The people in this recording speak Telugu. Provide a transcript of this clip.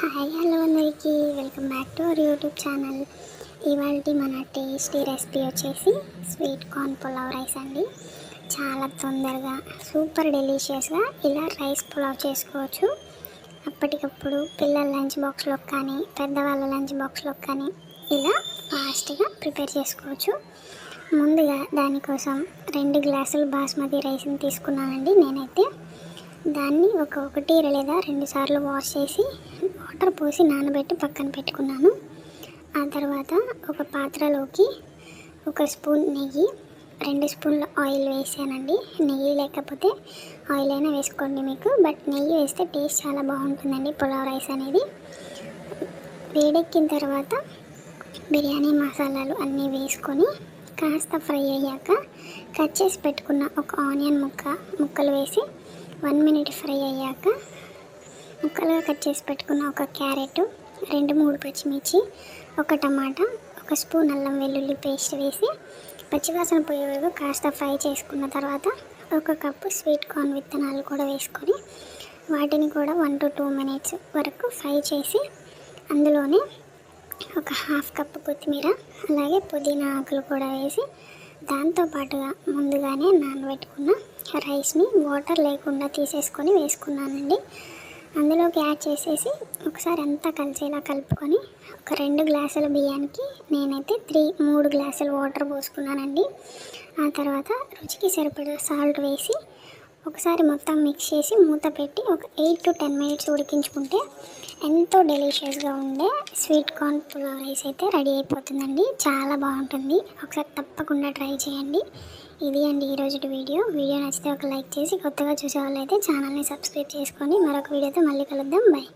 హాయ్ హలో అందరికీ. Welcome back to our YouTube channel. ఇవాళ మన టేస్టీ రెసిపీ వచ్చేసి స్వీట్ కార్న్ పులావ్ రైస్ అండి. చాలా తొందరగా సూపర్ డెలిషియస్గా ఇలా రైస్ పులావ్ చేసుకోవచ్చు. అప్పటికప్పుడు పిల్లల లంచ్ బాక్స్లో కానీ పెద్దవాళ్ళ లంచ్ బాక్స్లో కానీ ఇలా ఫాస్ట్గా ప్రిపేర్ చేసుకోవచ్చు. ముందుగా దానికోసం రెండు గ్లాసులు బాస్మతి రైస్ని తీసుకున్నానండి నేనైతే. దాన్ని ఒక ఒకటి లేదా రెండు సార్లు వాష్ చేసి వాటర్ పోసి నానబెట్టి పక్కన పెట్టుకున్నాను. ఆ తర్వాత ఒక పాత్రలోకి ఒక స్పూన్ నెయ్యి రెండు స్పూన్ల ఆయిల్ వేసానండి. నెయ్యి లేకపోతే ఆయిల్ అయినా వేసుకోండి మీకు. బట్ నెయ్యి వేస్తే టేస్ట్ చాలా బాగుంటుందండి పులావ్ రైస్ అనేది. వేడెక్కిన తర్వాత బిర్యానీ మసాలాలు అన్నీ వేసుకొని కాస్త ఫ్రై అయ్యాక కట్ చేసి పెట్టుకున్న ఒక ఆనియన్ ముక్క ముక్కలు వేసి వన్ మినిట్ ఫ్రై అయ్యాక ముక్కలుగా కట్ చేసి పెట్టుకున్న ఒక క్యారెట్ రెండు మూడు పచ్చిమిర్చి ఒక టమాటా ఒక స్పూన్ అల్లం వెల్లుల్లి పేస్ట్ వేసి పచ్చివాసన పోయే వరకు కాస్త ఫ్రై చేసుకున్న తర్వాత ఒక కప్పు స్వీట్ కార్న్ విత్తనాలు కూడా వేసుకొని వాటిని కూడా వన్ టు టూ మినిట్స్ వరకు ఫ్రై చేసి అందులోనే ఒక హాఫ్ కప్పు కొత్తిమీర అలాగే పుదీనా ఆకులు కూడా వేసి దాంతోపాటుగా ముందుగానే నానబెట్టుకున్న రైస్ని వాటర్ లేకుండా తీసేసుకొని వేసుకున్నానండి. అందులోకి యాడ్ చేసేసి ఒకసారి అంతా కలిసేలా కలుపుకొని ఒక రెండు గ్లాసుల బియ్యానికి నేనైతే త్రీ మూడు గ్లాసులు వాటర్ పోసుకున్నానండి. ఆ తర్వాత రుచికి సరిపడా సాల్ట్ వేసి ఒకసారి మొత్తం మిక్స్ చేసి మూత పెట్టి ఒక ఎయిట్ టు టెన్ మినిట్స్ ఉడికించుకుంటే ఎంతో డెలిషియస్గా ఉండే స్వీట్ కార్న్ పులావ్ రైస్ అయితే రెడీ అయిపోతుందండి. చాలా బాగుంటుంది. ఒకసారి తప్పకుండా ట్రై చేయండి. ఇది అండి ఈరోజు వీడియో వీడియో నచ్చితే ఒక లైక్ చేసి కొత్తగా చూసే వాళ్ళైతే ఛానల్ని సబ్స్క్రైబ్ చేసుకొని మరొక వీడియోతో మళ్ళీ కలుద్దాం. బాయ్